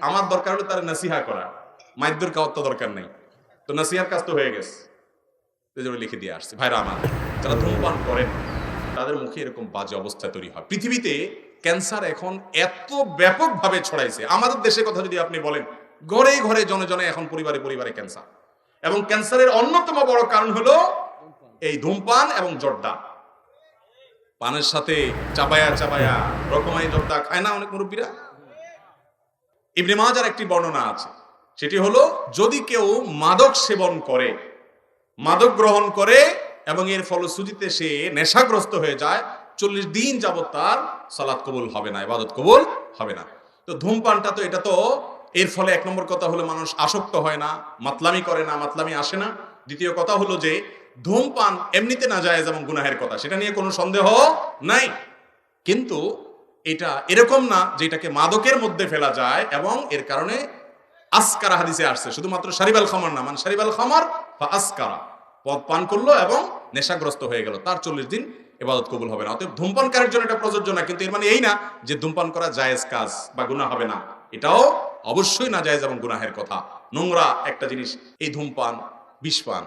আমার দরকার হলো তার নাসিহা করা। মাইদ্যর কাওয়ার তো দরকার নেই। তো নাসিহার কাজ তো হয়ে গেছে। লিখে দিয়ে আসছে। ভাইরা আমার, যারা ধূমপান করেন, তাদের মুখে এরকম বাজে অবস্থা তৈরি হয়। পৃথিবীতে ক্যান্সার এখন এত ব্যাপকভাবে ছড়াইছে। আমাদের দেশের কথা যদি আপনি বলেন, ঘরে ঘরে জনে জনে এখন পরিবারে পরিবারে ক্যান্সার। এবং ক্যান্সারের অন্যতম বড় কারণ হলো এই ধূমপান এবং জর্দা। পানের সাথে চাবায়া চাবায়া রকমাই জর্দা খায় না অনেক মুরব্বীরা? ইবনে মাজার একটি বর্ণনা আছে। সেটি হলো, যদি কেউ মাদক সেবন করে, মাদক গ্রহণ করে এবং এর ফলশ্রুতিতে সে নেশাগ্রস্ত হয়ে যায়, চল্লিশ দিন যাবৎ তার সালাদ কবুল হবে না, ইবাদত কবুল হবে না। তো ধূমপানটা তো, এটা তো এর ফলে এক নম্বর কথা হলো মানুষ আসক্ত হয় না, মাতলামি করে না, মাতলামি আসে না। দ্বিতীয় কথা হলো যে, ধূমপান এমনিতে না যায় যেমন গুনাহের কথা, সেটা নিয়ে কোনো সন্দেহ নাই। কিন্তু এটা এরকম না যে এটাকে মাদকের মধ্যে ফেলা যায় এবং এর কারণে আসকারা হাদিসে আসছে। শুধুমাত্র সারিবাল খামার না মানে সারিবাল খামার বা আসকারা। পদ পান করল এবং নেশাগ্রস্ত হয়ে গেল। তার চল্লিশ দিন এবাদত কবুল হবে না। অতএব ধূমপানকারীর জন্য এটা প্রযোজ্য না, কিন্তু এর মানে এই না যে ধূমপান করা জায়েজ কাজ বা গুনাহ হবে না। এটাও অবশ্যই না জায়েজ এবং গুনাহের কথা। নোংরা একটা জিনিস, এই ধূমপান বিষপান